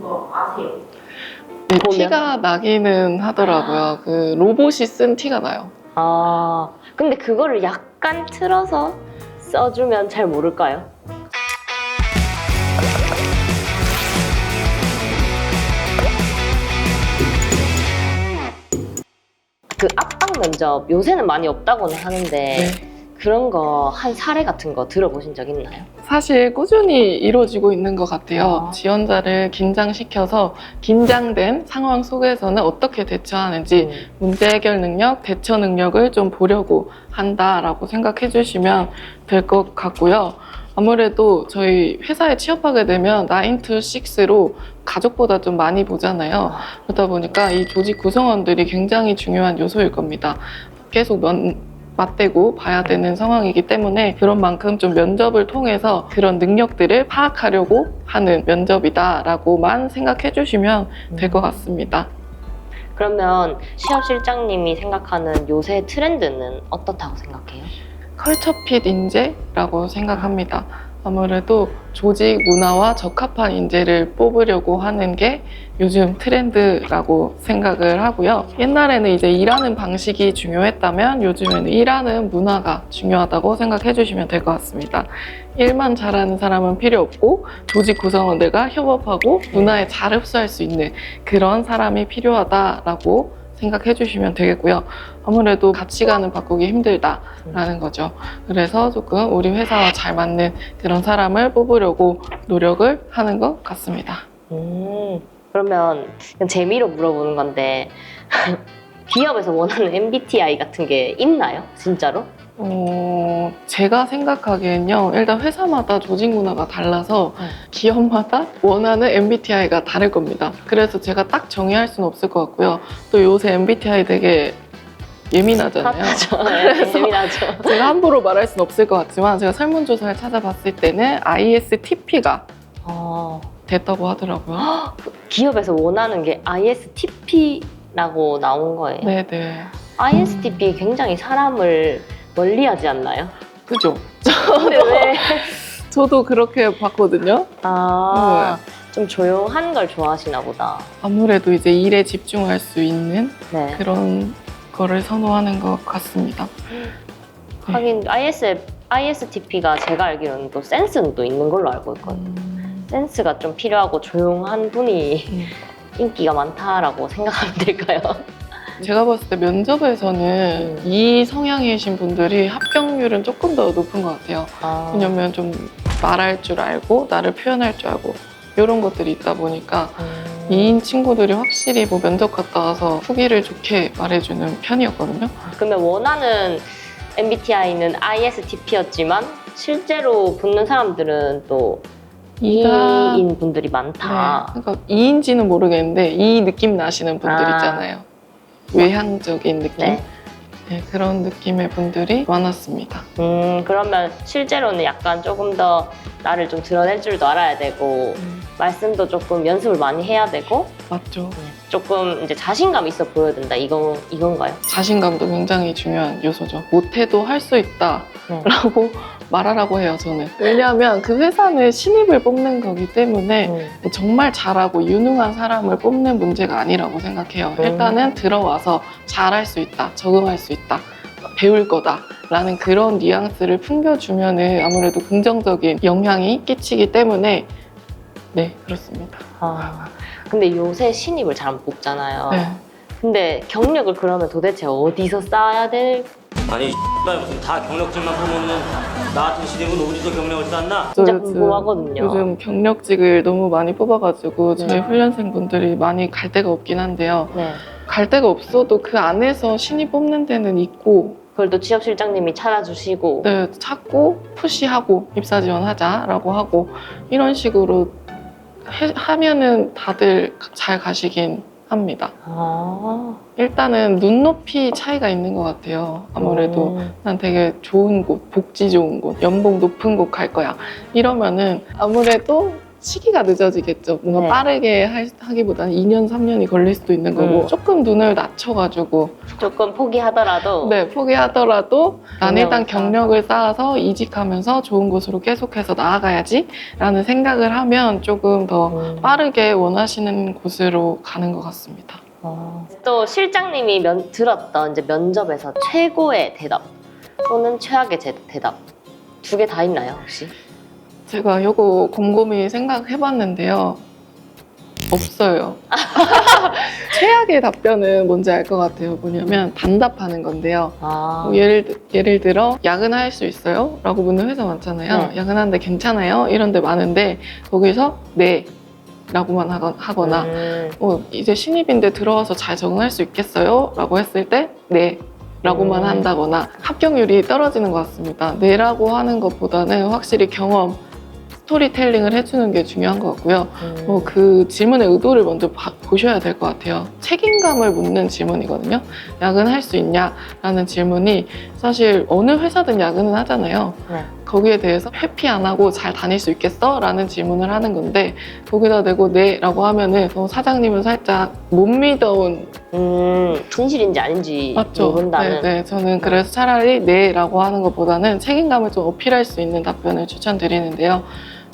거 아세요? 네, 보면? 티가 나기는 하더라고요. 그 로봇이 쓴 티가 나요. 아, 근데 그거를 약간 틀어서 써주면 잘 모를까요? 그 압박 면접 요새는 많이 없다고는 하는데 네. 그런 거 한 사례 같은 거 들어보신 적 있나요? 사실 꾸준히 이루어지고 있는 것 같아요. 아. 지원자를 긴장시켜서 긴장된 상황 속에서는 어떻게 대처하는지 음. 문제 해결 능력, 대처 능력을 좀 보려고 한다라고 생각해 주시면 될 것 같고요. 아무래도 저희 회사에 취업하게 되면 9 to 6로 가족보다 좀 많이 보잖아요. 그러다 보니까 이 조직 구성원들이 굉장히 중요한 요소일 겁니다. 계속 면, 맞대고 봐야 되는 상황이기 때문에 그런 만큼 좀 면접을 통해서 그런 능력들을 파악하려고 하는 면접이다라고만 생각해 주시면 될 것 같습니다. 그러면 취업 실장님이 생각하는 요새 트렌드는 어떻다고 생각해요? 컬처핏 인재라고 생각합니다. 아무래도 조직 문화와 적합한 인재를 뽑으려고 하는 게 요즘 트렌드라고 생각을 하고요. 옛날에는 이제 일하는 방식이 중요했다면 요즘에는 일하는 문화가 중요하다고 생각해 주시면 될 것 같습니다. 일만 잘하는 사람은 필요 없고 조직 구성원들과 협업하고 문화에 잘 흡수할 수 있는 그런 사람이 필요하다라고 생각해 주시면 되겠고요. 아무래도 가치관을 바꾸기 힘들다라는 거죠. 그래서 조금 우리 회사와 잘 맞는 그런 사람을 뽑으려고 노력을 하는 것 같습니다. 음, 그러면 그냥 재미로 물어보는 건데 기업에서 원하는 MBTI 같은 게 있나요? 진짜로? 어, 제가 생각하기엔요, 일단 회사마다 조직 문화가 달라서 네. 기업마다 원하는 MBTI가 다를 겁니다. 그래서 제가 딱 정의할 수는 없을 것 같고요. 또 요새 MBTI 되게 예민하잖아요. 핫하죠. 그래서- 재미나죠. 제가 함부로 말할 수는 없을 것 같지만 제가 설문조사를 찾아봤을 때는 ISTP가 어, 됐다고 하더라고요. 기업에서 원하는 게 ISTP라고 나온 거예요. 네네. ISTP 굉장히 사람을 멀리하지 않나요? 그죠? 근데 왜? 저도 그렇게 봤거든요. 아, 좀 조용한 걸 좋아하시나 보다. 아무래도 이제 일에 집중할 수 있는 네. 그런 거를 선호하는 것 같습니다. 하긴 IS, ISTP가 제가 알기로는 또 센스는 또 있는 걸로 알고 있거든요. 음, 센스가 좀 필요하고 조용한 분이 음. 인기가 많다라고 생각하면 될까요? 제가 봤을 때 면접에서는 음. 이 성향이신 분들이 합격률은 조금 더 높은 것 같아요. 아, 왜냐면 좀 말할 줄 알고 나를 표현할 줄 알고 이런 것들이 있다 보니까 음. 이인 친구들이 확실히 뭐 면접 갔다 와서 후기를 좋게 말해주는 편이었거든요. 그러면 원하는 MBTI는 ISTP였지만 실제로 붙는 사람들은 또 이가 E인 분들이 많다. 네, 그러니까 이인지는 모르겠는데 이 느낌 나시는 분들 아. 있잖아요. 외향적인 느낌 네. 네, 그런 느낌의 분들이 많았습니다. 음, 그러면 실제로는 약간 조금 더 나를 좀 드러낼 줄도 알아야 되고 말씀도 조금 연습을 많이 해야 되고 맞죠? 조금 이제 자신감 있어 보여야 된다. 이거 이건가요? 자신감도 굉장히 중요한 요소죠. 못해도 할수 네. 있다라고 말하라고 해요, 저는. 왜냐하면 그 회사는 신입을 뽑는 거기 때문에 음. 뭐 정말 잘하고 유능한 사람을 뽑는 문제가 아니라고 생각해요. 음. 일단은 들어와서 잘할 수 있다, 적응할 수 있다, 배울 거다 라는 그런 뉘앙스를 풍겨주면은 아무래도 긍정적인 영향이 끼치기 때문에 네 그렇습니다. 아, 근데 요새 신입을 잘 안 뽑잖아요. 네. 근데 경력을 그러면 도대체 어디서 쌓아야 될? 아니 X발 무슨 다 경력직만 보면은 나 같은 신입은 어디서 경력을 쌓나? 진짜 요즘- 궁금하거든요. 요즘 경력직을 너무 많이 뽑아가지고 저희 네. 훈련생분들이 많이 갈 데가 없긴 한데요. 네. 갈 데가 없어도 그 안에서 신입 뽑는 데는 있고 그걸 또 취업 실장님이 찾아주시고. 네, 찾고 푸시하고 입사 지원하자라고 하고 이런 식으로 해- 하면은 다들 잘 가시긴 합니다. 아, 일단은 눈높이 차이가 있는 것 같아요. 아무래도 음. 난 되게 좋은 곳, 복지 좋은 곳, 연봉 높은 곳 갈 거야. 이러면은 아무래도 시기가 늦어지겠죠. 뭔가 네. 빠르게 할- 하기보다는 2년, 3년이 걸릴 수도 있는 거고 음. 조금 눈을 낮춰가지고 조금 포기하더라도 네 포기하더라도 난 일단 경력을 경력을 쌓아서 이직하면서 좋은 곳으로 계속해서 나아가야지 라는 생각을 하면 조금 더 음. 빠르게 원하시는 곳으로 가는 것 같습니다. 어. 또 실장님이 면- 들었던 이제 면접에서 최고의 대답 또는 최악의 제- 대답 두 개 다 있나요 혹시? 제가 요거 곰곰이 생각해봤는데요. 없어요. 최악의 답변은 뭔지 알 것 같아요. 뭐냐면 단답하는 건데요. 아, 뭐 예를, 들- 예를 들어 야근할 수 있어요? 라고 묻는 회사 많잖아요. 네. 야근하는데 괜찮아요? 이런 데 많은데 거기서 네 라고만 하거- 하거나 음. 어, 이제 신입인데 들어와서 잘 적응할 수 있겠어요? 라고 했을 때 네. 라고만 음. 한다거나 합격률이 떨어지는 것 같습니다. 네라고 하는 것보다는 확실히 경험, 스토리텔링을 해주는 게 중요한 것 같고요. 음. 뭐그 질문의 의도를 먼저 봐- 보셔야 될 것 같아요. 책임감을 묻는 질문이거든요. 야근할 수 있냐라는 질문이 사실 어느 회사든 야근은 하잖아요. 네. 거기에 대해서 회피 안 하고 잘 다닐 수 있겠어? 라는 질문을 하는 건데 거기다 대고 네 라고 하면은 어, 사장님은 살짝 못 믿어온 음, 진실인지 아닌지 맞죠? 모른다는 네, 네. 저는 그래서 차라리 네 라고 하는 것보다는 책임감을 좀 어필할 수 있는 답변을 추천드리는데요.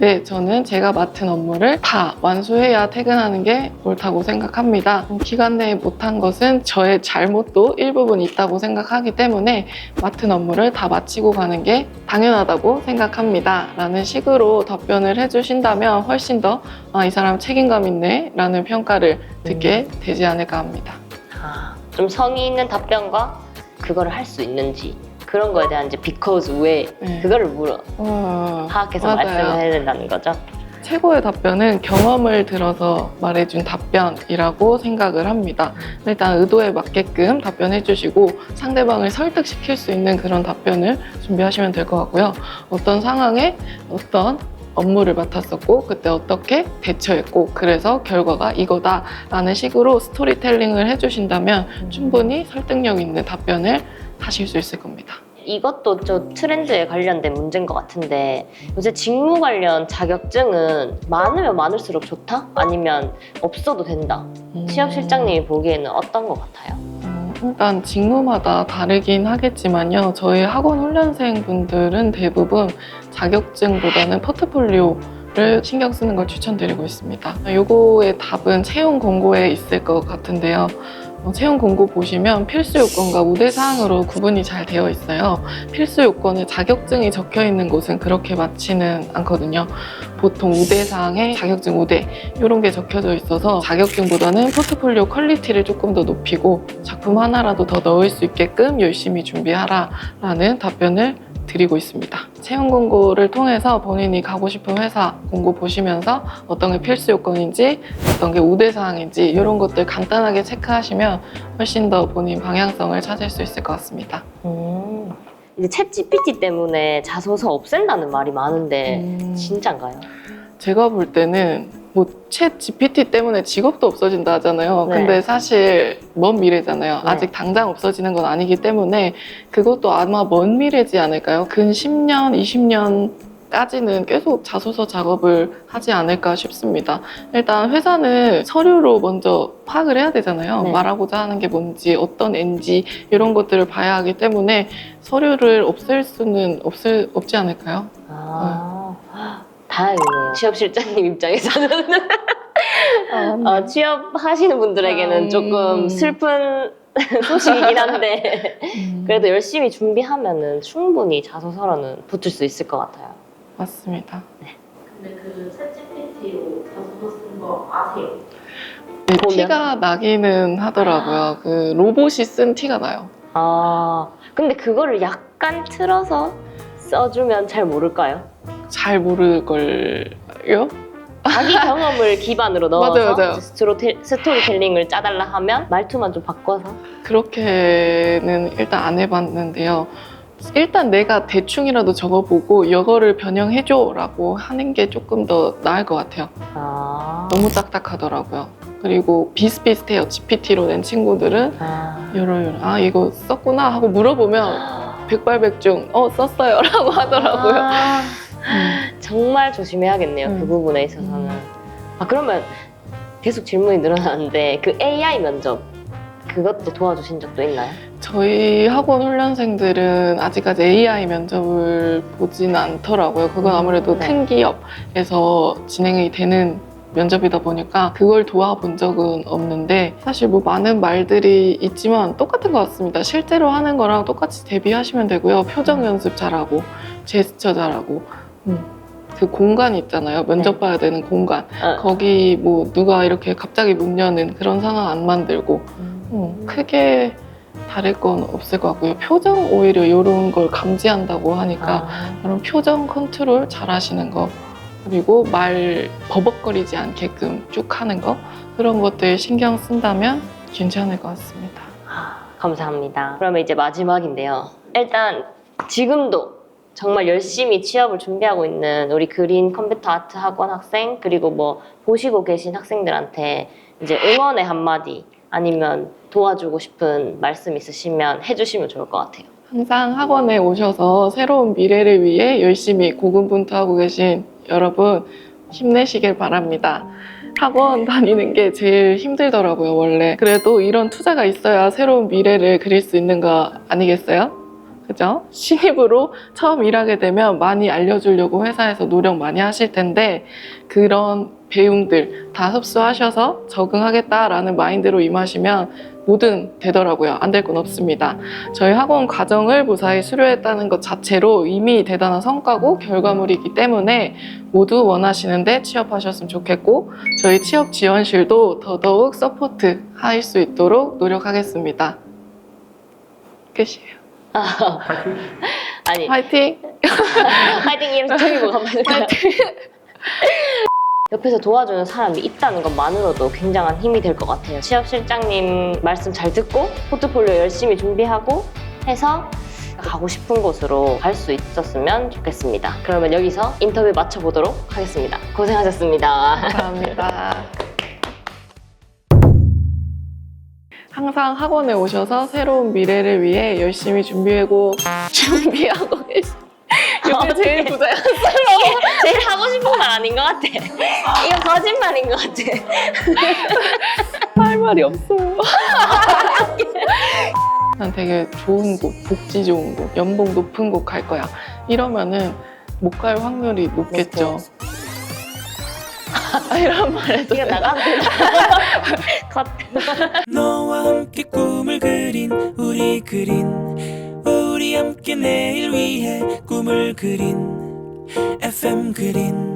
네, 저는 제가 맡은 업무를 다 완수해야 퇴근하는 게 옳다고 생각합니다. 기간 내에 못한 것은 저의 잘못도 일부분 있다고 생각하기 때문에 맡은 업무를 다 마치고 가는 게 당연하다고 생각합니다. 라는 식으로 답변을 해주신다면 훨씬 더, 아, 이 사람 책임감 있네. 라는 평가를 듣게 되지 않을까 합니다. 아, 좀 성의 있는 답변과 그거를 할 수 있는지 그런 거에 대한 이제 because 왜 네. 그거를 물어 어, 파악해서 맞아요. 말씀을 해야 된다는 거죠. 최고의 답변은 경험을 들어서 말해준 답변이라고 생각을 합니다. 일단 의도에 맞게끔 답변해 주시고 상대방을 설득시킬 수 있는 그런 답변을 준비하시면 될 것 같고요. 어떤 상황에 어떤 업무를 맡았었고 그때 어떻게 대처했고 그래서 결과가 이거다라는 식으로 스토리텔링을 해주신다면 충분히 설득력 있는 답변을 하실 수 있을 겁니다. 이것도 저 트렌드에 관련된 문제인 것 같은데 요새 직무 관련 자격증은 많으면 많을수록 좋다? 아니면 없어도 된다? 취업 실장님이 보기에는 어떤 것 같아요? 어, 일단 직무마다 다르긴 하겠지만요. 저희 학원 훈련생 분들은 대부분 자격증보다는 포트폴리오를 신경 쓰는 걸 추천드리고 있습니다. 요거의 답은 채용 공고에 있을 것 같은데요. 어, 채용 공고 보시면 필수 요건과 우대 사항으로 구분이 잘 되어 있어요. 필수 요건에 자격증이 적혀 있는 곳은 그렇게 많지는 않거든요. 보통 우대 사항에 자격증 우대 이런 게 적혀져 있어서 자격증보다는 포트폴리오 퀄리티를 조금 더 높이고 작품 하나라도 더 넣을 수 있게끔 열심히 준비하라라는 답변을 드리고 있습니다. 채용 공고를 통해서 본인이 가고 싶은 회사 공고 보시면서 어떤 게 필수 요건인지 어떤 게 우대 사항인지 이런 것들 간단하게 체크하시면 훨씬 더 본인 방향성을 찾을 수 있을 것 같습니다. 음. 이제 챗 GPT 때문에 자소서 없앤다는 말이 많은데 음. 진짠가요? 제가 볼 때는 뭐챗 GPT 때문에 직업도 없어진다 하잖아요. 네. 근데 사실 먼 미래잖아요. 네. 아직 당장 없어지는 건 아니기 때문에 그것도 아마 먼 미래지 않을까요? 근 10년, 20년 까지는 계속 자소서 작업을 하지 않을까 싶습니다. 일단 회사는 서류로 먼저 파악을 해야 되잖아요. 네. 말하고자 하는 게 뭔지, 어떤 N지 이런 것들을 봐야 하기 때문에 서류를 없앨 수는 없을, 없지 않을까요? 아, 다행이네요. 취업 실장님 입장에서는 어, 취업하시는 분들에게는 음. 조금 슬픈 소식이긴 한데 음. 그래도 열심히 준비하면은 충분히 자소서로는 붙을 수 있을 것 같아요. 맞습니다. 근데 그 챗GPT로 자소서 쓴 거 아세요? 네, 보면? 티가 나기는 하더라고요. 그 로봇이 쓴 티가 나요. 아, 근데 그거를 약간 틀어서 써주면 잘 모를까요? 잘 모를걸요? 자기 경험을 기반으로 넣어서 맞아요, 맞아요. 스토리텔, 스토리텔링을 짜달라 하면 말투만 좀 바꿔서 그렇게는 일단 안 해봤는데요. 일단 내가 대충이라도 적어보고 이거를 변형해줘라고 하는 게 조금 더 나을 것 같아요. 아, 너무 딱딱하더라고요. 그리고 비슷비슷해요. GPT로 낸 친구들은 아. 요러요러 아 이거 썼구나 하고 물어보면 백발백중 어 썼어요 라고 하더라고요. 아, 음. 정말 조심해야겠네요. 그 음. 부분에 있어서는. 아 그러면 계속 질문이 늘어나는데 그 AI 면접 그것도 도와주신 적도 있나요? 저희 학원 훈련생들은 아직까지 AI 면접을 보진 않더라고요. 그건 아무래도 네. 큰 기업에서 진행이 되는 면접이다 보니까 그걸 도와본 적은 없는데 사실 뭐 많은 말들이 있지만 똑같은 것 같습니다. 실제로 하는 거랑 똑같이 대비하시면 되고요. 표정 연습 잘하고 제스처 잘하고 음, 그 공간 있잖아요. 면접 네. 봐야 되는 공간 어. 거기 뭐 누가 이렇게 갑자기 문 여는 그런 상황 안 만들고 음, 크게 다를 건 없을 것 같고요. 표정 오히려 이런 걸 감지한다고 하니까 아, 그런 표정 컨트롤 잘 하시는 거 그리고 말 버벅거리지 않게끔 쭉 하는 거 그런 것들 신경 쓴다면 괜찮을 것 같습니다. 아, 감사합니다. 그러면 이제 마지막인데요. 일단 지금도 정말 열심히 취업을 준비하고 있는 우리 그린 컴퓨터 아트 학원 학생 그리고 뭐 보시고 계신 학생들한테 이제 응원의 한마디 아니면 도와주고 싶은 말씀 있으시면 해주시면 좋을 것 같아요. 항상 학원에 오셔서 새로운 미래를 위해 열심히 고군분투하고 계신 여러분 힘내시길 바랍니다. 학원 다니는 게 제일 힘들더라고요, 원래. 그래도 이런 투자가 있어야 새로운 미래를 그릴 수 있는 거 아니겠어요? 그죠? 신입으로 처음 일하게 되면 많이 알려주려고 회사에서 노력 많이 하실 텐데 그런 배움들 다 흡수하셔서 적응하겠다라는 마인드로 임하시면 뭐든 되더라고요. 안 될 건 없습니다. 저희 학원 과정을 무사히 수료했다는 것 자체로 이미 대단한 성과고 결과물이기 때문에 모두 원하시는데 취업하셨으면 좋겠고 저희 취업 지원실도 더더욱 서포트 할 수 있도록 노력하겠습니다. 끝이에요. 아니 화이팅! 화이팅 이름 뭐가 맞을까요? 옆에서 도와주는 사람이 있다는 것만으로도 굉장한 힘이 될 것 같아요. 취업 실장님 말씀 잘 듣고 포트폴리오 열심히 준비하고 해서 가고 싶은 곳으로 갈 수 있었으면 좋겠습니다. 그러면 여기서 인터뷰 마쳐보도록 하겠습니다. 고생하셨습니다. 감사합니다. 항상 학원에 오셔서 새로운 미래를 위해 열심히 준비하고 준비하고 계시. 이게 제일 부자야. 제일 하고 싶은 말 아닌 것 같아. 이건 거짓말인 것 같아. 할 말이 없어요. 난 되게 좋은 곳, 복지 좋은 곳, 연봉 높은 곳 갈 거야. 이러면은 못 갈 확률이 높겠죠. 아, 이런 말 해도 이거 나가도 되나? 컷. 너와 함께 꿈을 그린 우리 그린 우리 함께 내일 위해 꿈을 그린 FM 그린